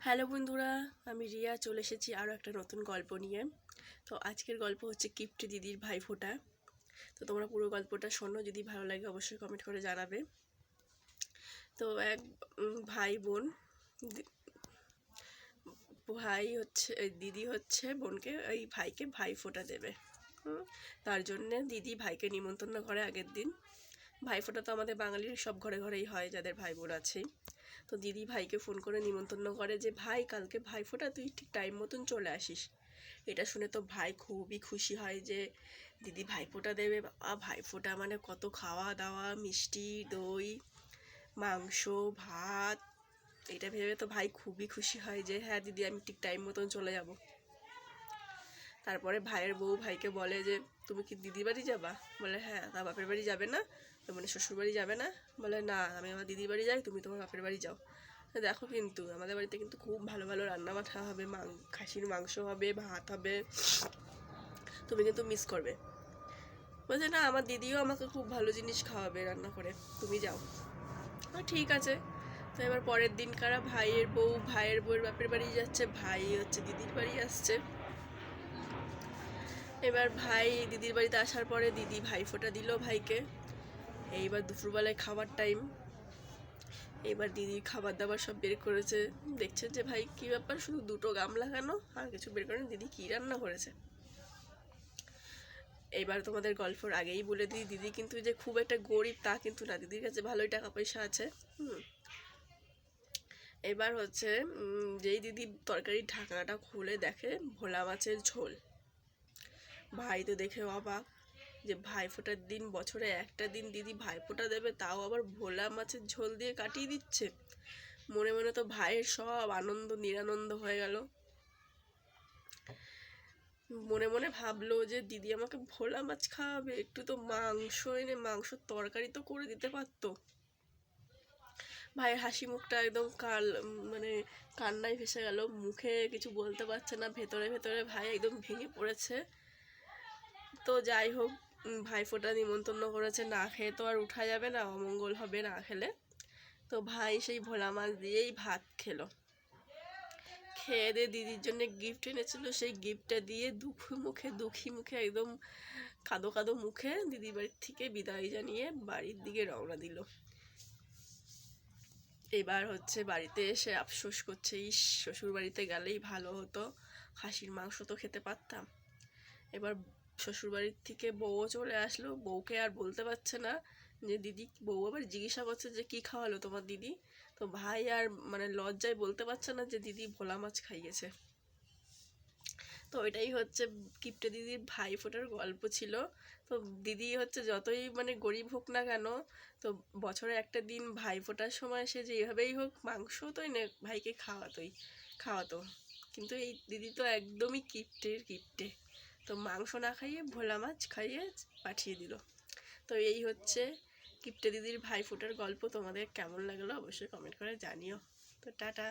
Hello বন্ধুরা, আমি রিয়া, চলে এসেছি আরও একটা নতুন গল্প নিয়ে। তো আজকের গল্প হচ্ছে কিপ্টি দিদির ভাইফোঁটা। তো তোমরা পুরো গল্পটা শোনো, যদি ভালো লাগে অবশ্যই কমেন্ট করে জানাবে। তো এক ভাই বোন ভাই হচ্ছে, এই দিদি হচ্ছে বোনকে ওই ভাইকে ভাই ভাইফোঁটা দেবে। তার জন্যে দিদি ভাইকে নিমন্ত্রণ করে আগের দিন। ভাইফোঁটা তো আমাদের বাঙালির সব ঘরে ঘরেই হয়, যাদের ভাই বোন আছে। তো দিদি ভাইকে ফোন করে নিমন্ত্রণ করে যে, ভাই, কালকে ভাইফোঁটা, তুই ঠিক টাইম মতন চলে আসিস। এটা শুনে তো ভাই খুবই খুশি হয় যে, দিদি ভাইফোঁটা দেবে। বাবা, ভাইফোঁটা মানে কত খাওয়া দাওয়া মিষ্টি, দই, মাংস, ভাত। এটা ভেবে তো ভাই খুবই খুশি হয় যে হ্যাঁ দিদি, আমি ঠিক টাইম মতন চলে যাব। তারপরে ভাইয়ের বউ ভাইকে বলে যে, তুমি কি দিদি বাড়ি যাবা? বলে হ্যাঁ তা বাপের বাড়ি যাবে না। তো মানে শ্বশুর বাড়ি যাবে না? বলে, না, আমি আমার দিদির বাড়ি যাই, তুমি তোমার বাপের বাড়ি যাও। দেখো কিন্তু, আমাদের বাড়িতে কিন্তু খুব ভালো ভালো রান্না বান্না হবে, মাং, খাসির মাংস হবে, ভাত হবে। তুমি কিন্তু মিস করবে। বলছে, না, আমার দিদিও আমাকে খুব ভালো জিনিস খাওয়াবে রান্না করে, তুমি যাও। ঠিক আছে। তো এবার পরের দিন কারা ভাইয়ের বউ, ভাইয়ের বউয়ের বাপের বাড়ি যাচ্ছে, ভাই হচ্ছে দিদির বাড়ি আসছে। এবার ভাই দিদির বাড়িতে আসার পরে দিদি ভাই ফোঁটা দিল ভাইকে। এইবার দুপুরবেলায় খাবার টাইম এবার দিদি খাবার দাবার সব বের করেছে। দেখছেন যে ভাই কি ব্যাপার, শুধু দুটো গামলা কেন? আর কিছু বের করেন, দিদি কি রান্না করেছে? এবার তোমাদের গল্পর আগেই বলে দিই, দিদি কিন্তু যে খুব একটা গরিব, তা কিন্তু না। দিদির কাছে ভালোই টাকা পয়সা আছে, হুম। এবার হচ্ছে যেই দিদি তরকারির ঢাকনাটা খুলে দেখে ভোলা মাছের ঝোল। ভাই তো দেখে অবাক যে ভাইফোঁটার দিন বছরে একটা দিন দিদি ভাইফোঁটা দেবে, তাও আবার ভোলা মাছের ঝোল দিয়ে কাটিয়ে দিচ্ছে। মনে মনে তো ভাইয়ের সব আনন্দ নিরানন্দ হয়ে গেল। মনে মনে ভাবলো যে দিদি আমাকে ভোলা মাছ খাওয়াবে, একটু তো মাংস এনে মাংস তরকারি তো করে দিতে পারতো। ভাইয়ের হাসি মুখটা একদম কাল মানে কান্নায় ভেসে গেল, মুখে কিছু বলতে পারছে না, ভেতরে ভেতরে ভাই একদম ভেঙে পড়েছে। তো যাই হোক ভাইফোঁটা নিমন্ত্রণ করেছে, না খেয়ে তো আর উঠা যাবে না, অমঙ্গল হবে না খেলে। তো ভাই সেই ভোলা মাছ দিয়েই ভাত খেলো। খেয়ে দিয়ে দিদির জন্য গিফট এনেছিল, সেই গিফটটা দিয়ে দুঃখী মুখে দুঃখী মুখে, একদম কাদো কাদো মুখে দিদির বাড়ির থেকে বিদায় জানিয়ে বাড়ির দিকে রওনা দিল। এবার হচ্ছে বাড়িতে এসে আফসোস করছে, ইস শ্বশুর বাড়িতে গেলেই ভালো হতো, খাসির মাংস তো খেতে পারতাম। এবার শ্বশুর বাড়ির থেকে বউও চলে আসলো, বউকে আর বলতে পারছে না যে, দিদি, বউ আবার জিজ্ঞাসা করছে যে, কি খাওয়ালো তোমার দিদি? তো ভাই আর মানে লজ্জায় বলতে পারছে না যে, দিদি ভোলা মাছ খাইয়েছে। তো এটাই হচ্ছে কিপটে দিদির ভাই ফোটার গল্প ছিল। তো দিদি হচ্ছে যতই মানে গরিব হোক না কেন, তো বছরে একটা দিন ভাই ফোটার সময় সে যেভাবেই হোক মাংস তো এনে ভাইকে খাওয়াতোই, খাওয়াতো। কিন্তু এই দিদি তো একদমই কিপটের কিপটে। তো মাংস না খাইয়ে ভোলা মাছ খাইয়ে পাঠিয়ে দিল। তো এই হচ্ছে কিপ্টে দিদির ভাই ফুটার গল্প। তোমাদের কেমন লাগল অবশ্যই কমেন্ট করে জানিও। তো টাটা।